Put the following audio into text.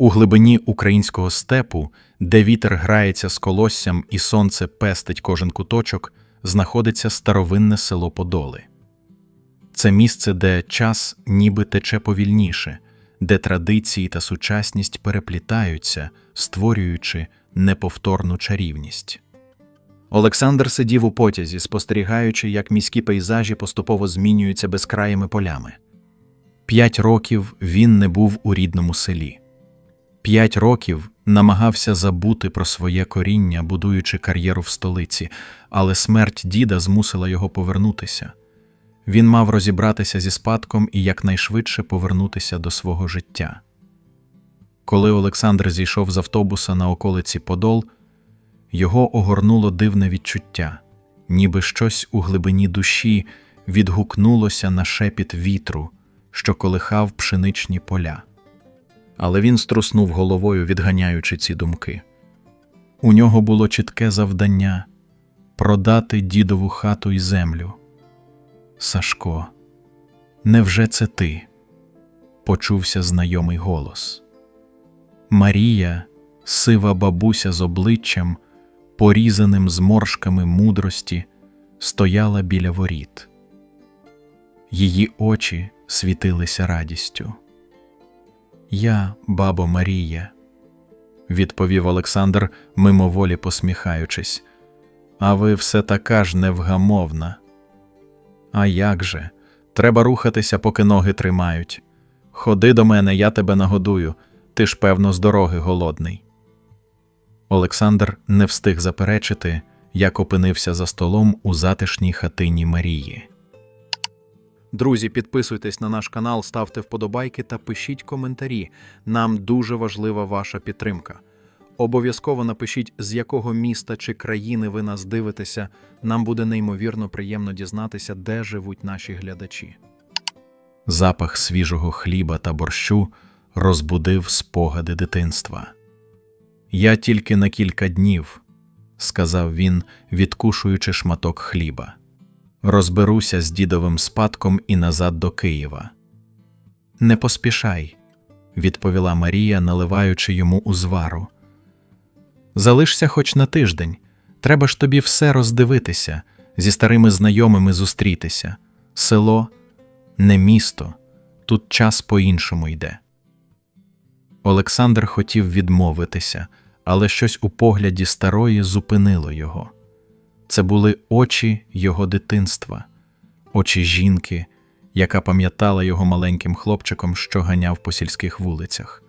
У глибині українського степу, де вітер грається з колоссям і сонце пестить кожен куточок, знаходиться старовинне село Подоли. Це місце, де час ніби тече повільніше, де традиції та сучасність переплітаються, створюючи неповторну чарівність. Олександр сидів у потязі, спостерігаючи, як міські пейзажі поступово змінюються безкраїми полями. П'ять років він не був у рідному селі. П'ять років намагався забути про своє коріння, будуючи кар'єру в столиці, але смерть діда змусила його повернутися. Він мав розібратися зі спадком і якнайшвидше повернутися до свого життя. Коли Олександр зійшов з автобуса на околиці Подол, його огорнуло дивне відчуття, ніби щось у глибині душі відгукнулося на шепіт вітру, що колихав пшеничні поля. Але він струснув головою, відганяючи ці думки. У нього було чітке завдання продати дідову хату й землю. Сашко, невже це ти? почувся знайомий голос. Марія, сива бабуся з обличчям, порізаним зморшками мудрості, стояла біля воріт. Її очі світилися радістю. Я, бабо Марія, відповів Олександр, мимоволі посміхаючись. А ви все така ж невгамовна. А як же? Треба рухатися, поки ноги тримають. Ходи до мене, я тебе нагодую, ти ж, певно, з дороги голодний. Олександр не встиг заперечити, як опинився за столом у затишній хатині Марії. Друзі, підписуйтесь на наш канал, ставте вподобайки та пишіть коментарі. Нам дуже важлива ваша підтримка. Обов'язково напишіть, з якого міста чи країни ви нас дивитеся. Нам буде неймовірно приємно дізнатися, де живуть наші глядачі. Запах свіжого хліба та борщу розбудив спогади дитинства. Я тільки на кілька днів, сказав він, відкушуючи шматок хліба. Розберуся з дідовим спадком і назад до Києва. Не поспішай, відповіла Марія, наливаючи йому узвару. Залишся хоч на тиждень. Треба ж тобі все роздивитися, зі старими знайомими зустрітися. Село не місто, тут час по-іншому йде. Олександр хотів відмовитися, але щось у погляді старої зупинило його. Це були очі його дитинства, очі жінки, яка пам'ятала його маленьким хлопчиком, що ганяв по сільських вулицях.